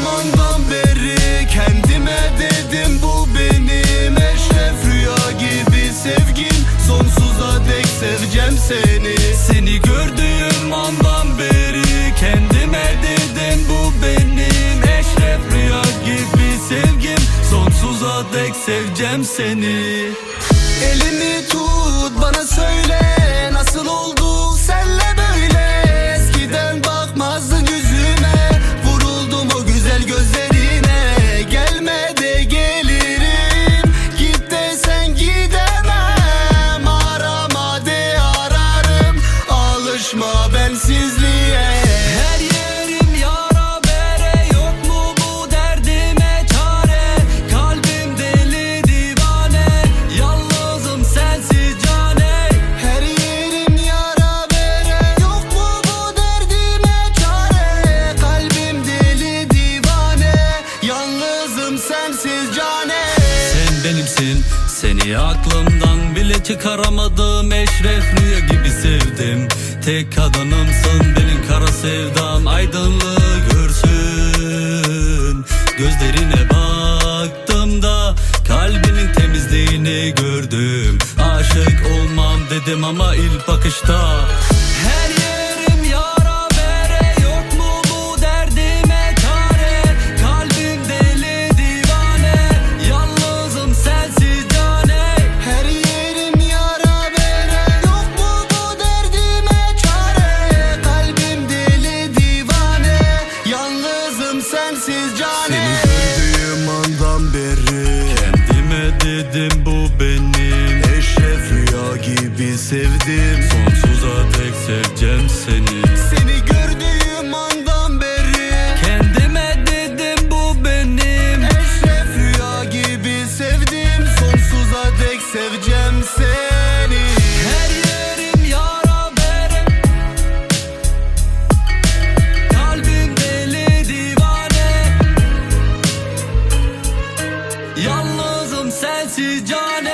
zamandan beri kendime dedim bu benim eşref rüya gibi sevgim. Sonsuza dek seveceğim seni. Seni gördüğüm andan beri kendime dedim bu benim eşref rüya gibi sevgim. Sonsuza dek seveceğim seni. Elimi Alışma bensizliğe seni aklımdan bile çıkaramadım Eşref rüya gibi sevdim. Tek kadınımsın benim kara sevdam Aydınlığı görsün. Gözlerine baktığımda Kalbinin temizliğini gördüm. Aşık olmam dedim ama ilk bakışta Dedim bu benim. Eşref rüya gibi sevdim. Sonsuza dek seveceğim seni. Seni gördüğüm andan beri. Kendime dedim bu benim. Eşref rüya gibi sevdim. Sonsuza dek seveceğim seni This is John.